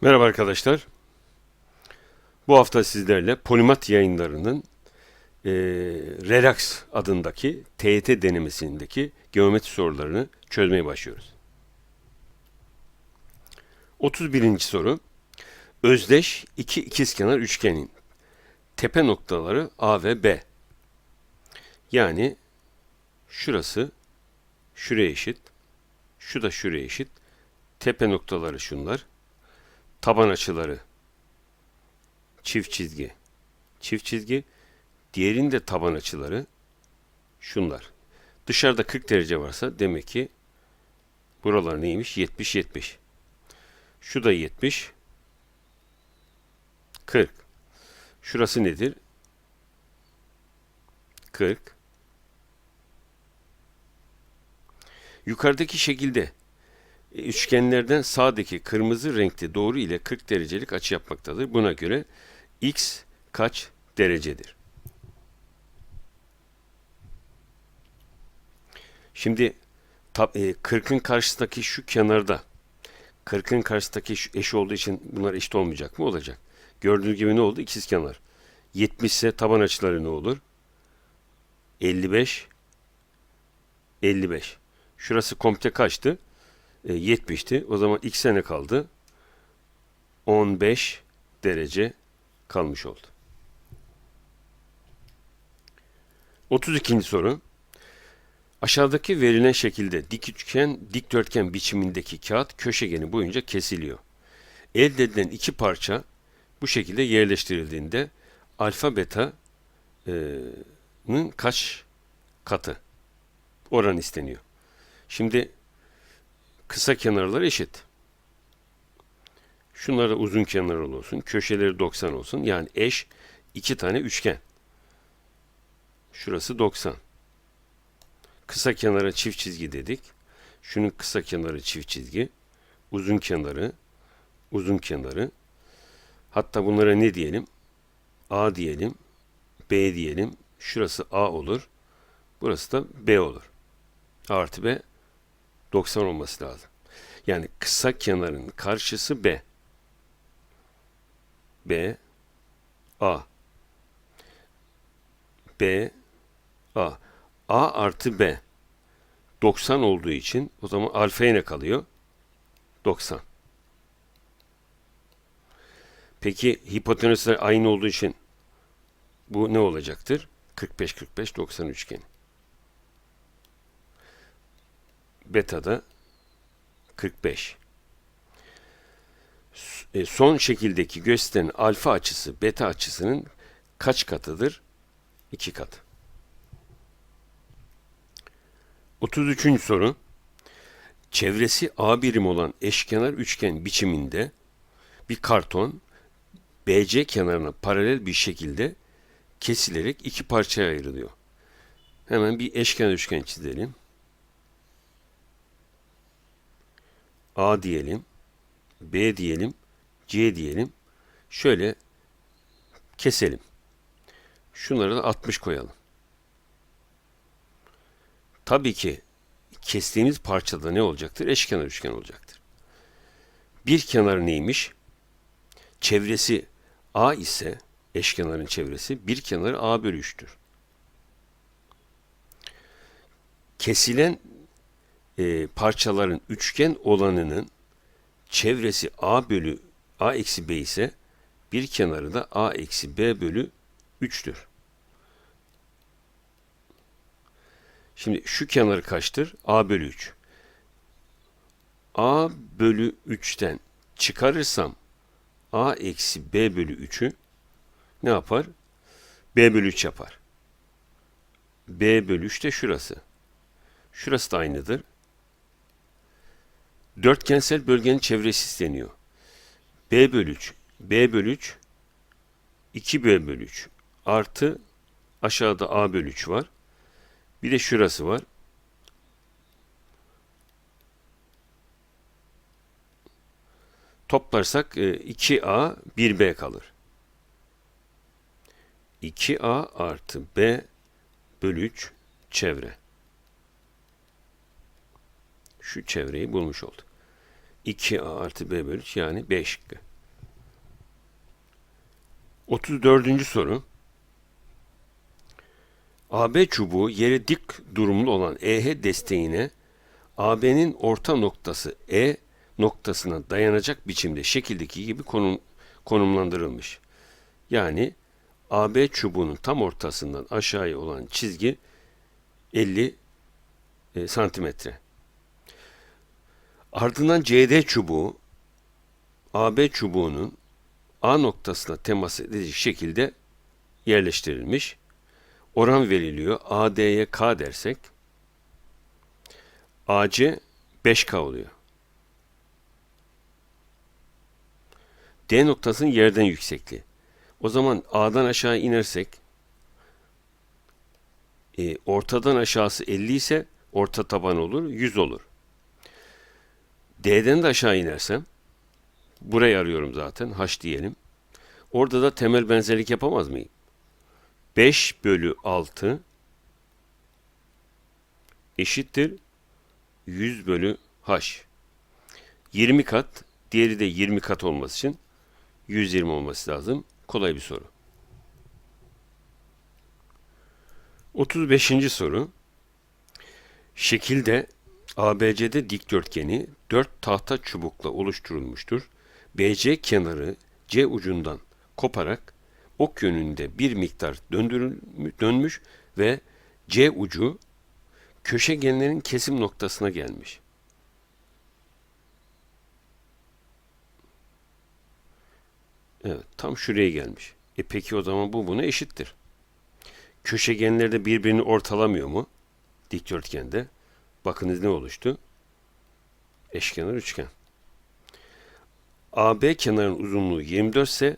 Merhaba arkadaşlar. Bu hafta sizlerle Polimat yayınlarının eee, Relax adındaki TYT denemesindeki geometri sorularını çözmeye başlıyoruz. 31. soru. Özdeş iki ikizkenar üçgenin tepe noktaları A ve B. Yani şurası şuraya eşit, şu da şuraya eşit. Tepe noktaları şunlar taban açıları çift çizgi çift çizgi diğerinin de taban açıları şunlar. Dışarıda 40 derece varsa demek ki buralar neymiş? 70 70. Şu da 70 40. Şurası nedir? 40. Yukarıdaki şekilde üçgenlerden sağdaki kırmızı renkli doğru ile 40 derecelik açı yapmaktadır. Buna göre x kaç derecedir? Şimdi tab- e, 40'ın karşısındaki şu kenarda 40'ın karşısındaki şu eş olduğu için bunlar eşit olmayacak mı? Olacak. Gördüğünüz gibi ne oldu? İkiz kenar. 70 ise taban açıları ne olur? 55 55. Şurası komple kaçtı? E, 70'ti. O zaman x sene kaldı. 15 derece kalmış oldu. 32. soru. Aşağıdaki verilen şekilde dik üçgen, dikdörtgen biçimindeki kağıt köşegeni boyunca kesiliyor. Elde edilen iki parça bu şekilde yerleştirildiğinde alfa beta'nın kaç katı oran isteniyor. Şimdi kısa kenarlar eşit. Şunlar da uzun kenarlı olsun. Köşeleri 90 olsun. Yani eş iki tane üçgen. Şurası 90. Kısa kenara çift çizgi dedik. Şunun kısa kenarı çift çizgi. Uzun kenarı, uzun kenarı. Hatta bunlara ne diyelim? A diyelim, B diyelim. Şurası A olur. Burası da B olur. A artı B 90 olması lazım. Yani kısa kenarın karşısı B. B A B A A artı B 90 olduğu için o zaman alfa ne kalıyor? 90. Peki hipotenüsler aynı olduğu için bu ne olacaktır? 45 45 90 üçgeni. Beta'da 45. S- e, Son şekildeki gösteren alfa açısı beta açısının kaç katıdır? 2 kat. 33. soru. Çevresi A birim olan eşkenar üçgen biçiminde bir karton BC kenarına paralel bir şekilde kesilerek iki parçaya ayrılıyor. Hemen bir eşkenar üçgen çizelim. A diyelim, B diyelim, C diyelim. Şöyle keselim. Şunları da 60 koyalım. Tabii ki kestiğimiz parçada ne olacaktır? Eşkenar üçgen olacaktır. Bir kenar neymiş? Çevresi A ise eşkenarın çevresi bir kenarı A bölü 3'tür. Kesilen e, parçaların üçgen olanının çevresi A bölü A eksi B ise bir kenarı da A eksi B bölü 3'tür. Şimdi şu kenarı kaçtır? A bölü 3. A bölü 3'ten çıkarırsam A eksi B bölü 3'ü ne yapar? B bölü 3 yapar. B bölü 3 de şurası. Şurası da aynıdır. Dörtgensel bölgenin çevresi isteniyor. B bölü 3, B bölü 3, 2B bölü 3 artı aşağıda A bölü 3 var. Bir de şurası var. Toplarsak e, 2A 1B kalır. 2A artı B bölü 3 çevre. Şu çevreyi bulmuş olduk. 2A artı B bölü 3 yani B şıkkı. 34. soru. AB çubuğu yere dik durumlu olan EH desteğine AB'nin orta noktası E noktasına dayanacak biçimde şekildeki gibi konum, konumlandırılmış. Yani AB çubuğunun tam ortasından aşağıya olan çizgi 50 e, santimetre. Ardından CD çubuğu AB çubuğunun A noktasına temas edecek şekilde yerleştirilmiş. Oran veriliyor. AD'ye K dersek AC 5K oluyor. D noktasının yerden yüksekliği. O zaman A'dan aşağı inersek e, ortadan aşağısı 50 ise orta taban olur 100 olur. D'den de aşağı inersem burayı arıyorum zaten H diyelim. Orada da temel benzerlik yapamaz mıyım? 5 bölü 6 eşittir 100 bölü H. 20 kat, diğeri de 20 kat olması için 120 olması lazım. Kolay bir soru. 35. soru. Şekilde ABC'de dikdörtgeni 4 tahta çubukla oluşturulmuştur. BC kenarı C ucundan koparak ok yönünde bir miktar dönmüş ve C ucu köşegenlerin kesim noktasına gelmiş. Evet, tam şuraya gelmiş. E peki o zaman bu buna eşittir. Köşegenler de birbirini ortalamıyor mu? Dikdörtgende. Bakınız ne oluştu? Eşkenar üçgen. AB kenarın uzunluğu 24 ise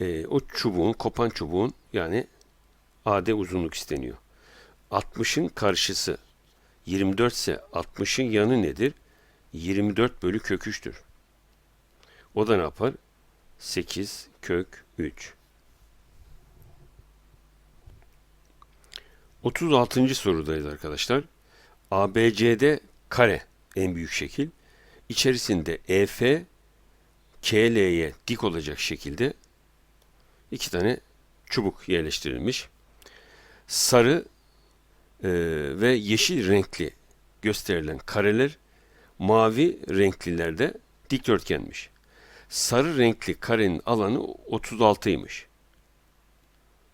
e, o çubuğun, kopan çubuğun yani AD uzunluk isteniyor. 60'ın karşısı 24 ise 60'ın yanı nedir? 24 bölü kök 3'tür. O da ne yapar? 8 kök 3. 36. sorudayız arkadaşlar. ABCD kare en büyük şekil. İçerisinde EF KL'ye dik olacak şekilde iki tane çubuk yerleştirilmiş. Sarı e, ve yeşil renkli gösterilen kareler mavi renklilerde dikdörtgenmiş. Sarı renkli karenin alanı 36'ymış.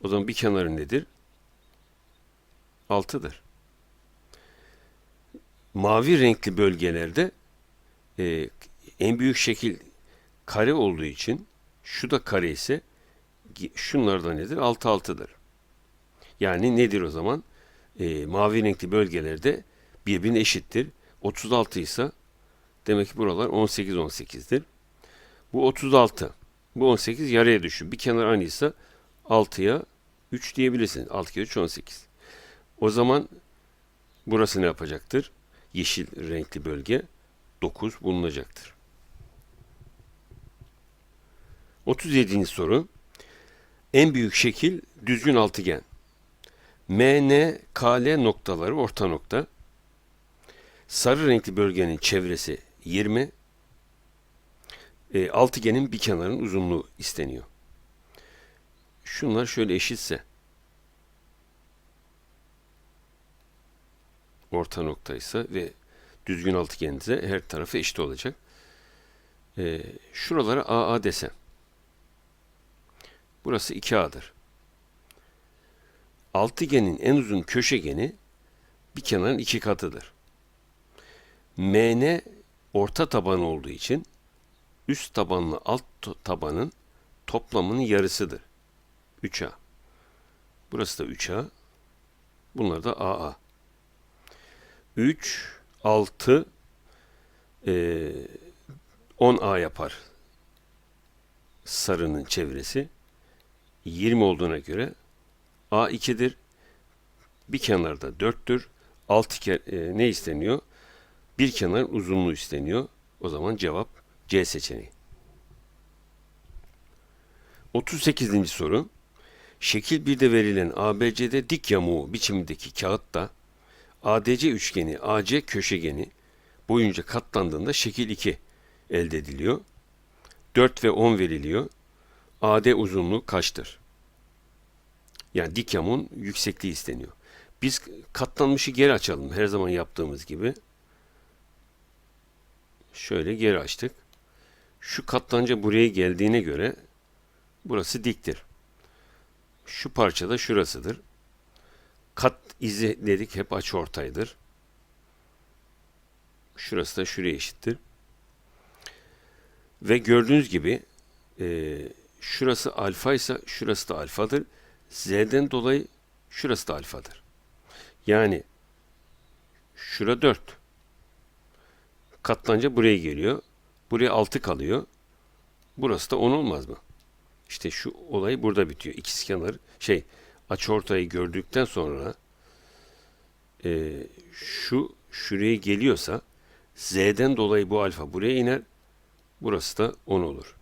O zaman bir kenarı nedir? 6'dır. Mavi renkli bölgelerde e, en büyük şekil kare olduğu için şu da kare ise şunlardan nedir? 6 6'dır. Yani nedir o zaman? E, mavi renkli bölgelerde birbirine eşittir. 36 ise demek ki buralar 18 18'dir. Bu 36. Bu 18 yarıya düşün. Bir kenar aynıysa 6'ya 3 diyebilirsiniz. 6 kere 3 18. O zaman burası ne yapacaktır? Yeşil renkli bölge 9 bulunacaktır. 37. soru. En büyük şekil düzgün altıgen. MN, KL noktaları orta nokta. Sarı renkli bölgenin çevresi 20. E, altıgenin bir kenarının uzunluğu isteniyor. Şunlar şöyle eşitse orta noktaysa ve düzgün altıgense her tarafı eşit olacak. E, şuralara AA desem. Burası 2A'dır. Altıgenin en uzun köşegeni bir kenarın iki katıdır. MN orta taban olduğu için üst tabanla alt tabanın toplamının yarısıdır. 3A. Burası da 3A. Bunlar da AA. 3, 6, e, 10A yapar. Sarının çevresi. 20 olduğuna göre A 2'dir. Bir kenarda 4'tür. 6 ke e, ne isteniyor? Bir kenar uzunluğu isteniyor. O zaman cevap C seçeneği. 38. soru. Şekil 1'de verilen ABC'de dik yamuğu biçimindeki kağıtta ADC üçgeni AC köşegeni boyunca katlandığında şekil 2 elde ediliyor. 4 ve 10 veriliyor. AD uzunluğu kaçtır? Yani dik yamuğun yüksekliği isteniyor. Biz katlanmışı geri açalım. Her zaman yaptığımız gibi. Şöyle geri açtık. Şu katlanca buraya geldiğine göre burası diktir. Şu parça da şurasıdır. Kat izi dedik hep açıortaydır. Şurası da şuraya eşittir. Ve gördüğünüz gibi e, şurası alfa ise şurası da alfadır. Z'den dolayı şurası da alfadır. Yani şura 4. Katlanca buraya geliyor. Buraya 6 kalıyor. Burası da 10 olmaz mı? İşte şu olay burada bitiyor. İkizkenar şey açıortayı gördükten sonra e, şu şuraya geliyorsa Z'den dolayı bu alfa buraya iner. Burası da 10 olur.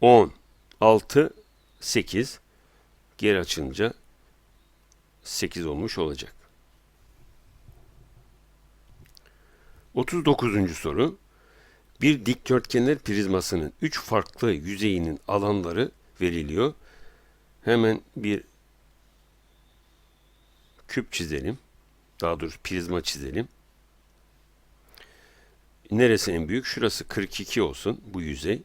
10, 6, 8 geri açınca 8 olmuş olacak. 39. soru. Bir dikdörtgenler prizmasının 3 farklı yüzeyinin alanları veriliyor. Hemen bir küp çizelim. Daha doğrusu prizma çizelim. Neresi en büyük? Şurası 42 olsun bu yüzey.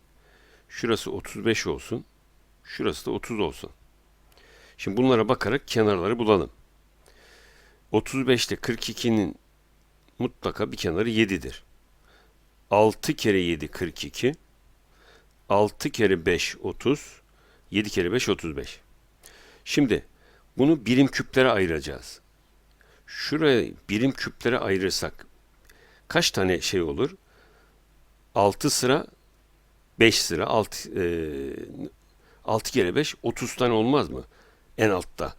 Şurası 35 olsun. Şurası da 30 olsun. Şimdi bunlara bakarak kenarları bulalım. 35 ile 42'nin mutlaka bir kenarı 7'dir. 6 kere 7 42. 6 kere 5 30. 7 kere 5 35. Şimdi bunu birim küplere ayıracağız. Şuraya birim küplere ayırırsak kaç tane şey olur? 6 sıra 5 sıra 6 e, 6 kere 5 30 tane olmaz mı? En altta.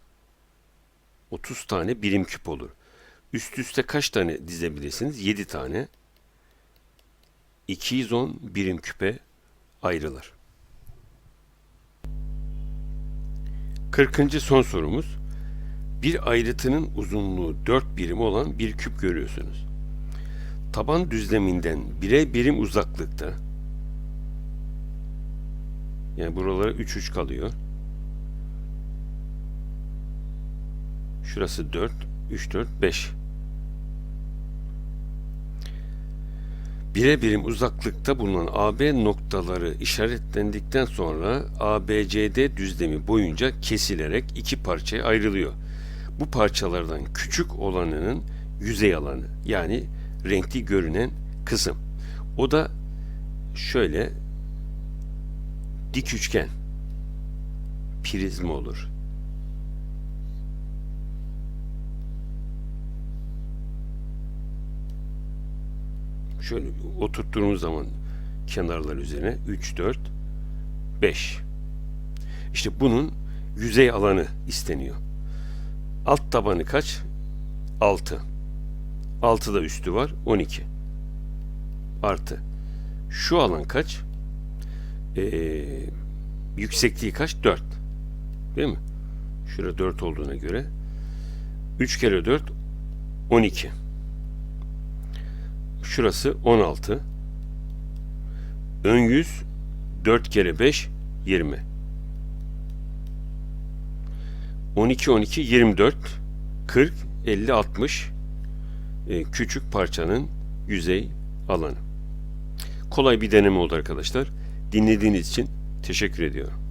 30 tane birim küp olur. Üst üste kaç tane dizebilirsiniz? 7 tane. 210 birim küpe ayrılır. 40. son sorumuz. Bir ayrıtının uzunluğu 4 birim olan bir küp görüyorsunuz. Taban düzleminden bire birim uzaklıkta yani buralara 3 3 kalıyor. Şurası 4, 3, 4, 5. Bire birim uzaklıkta bulunan AB noktaları işaretlendikten sonra ABCD düzlemi boyunca kesilerek iki parçaya ayrılıyor. Bu parçalardan küçük olanının yüzey alanı yani renkli görünen kısım. O da şöyle dik üçgen prizma olur. Şöyle oturttuğumuz zaman kenarlar üzerine 3, 4, 5. İşte bunun yüzey alanı isteniyor. Alt tabanı kaç? 6. 6 da üstü var 12. Artı. Şu alan kaç? Ee, yüksekliği kaç? 4. Değil mi? Şurada 4 olduğuna göre 3 kere 4 12. Şurası 16. Ön yüz 4 kere 5 20. 12 12 24 40 50 60 e, küçük parçanın yüzey alanı. Kolay bir deneme oldu arkadaşlar. Dinlediğiniz için teşekkür ediyorum.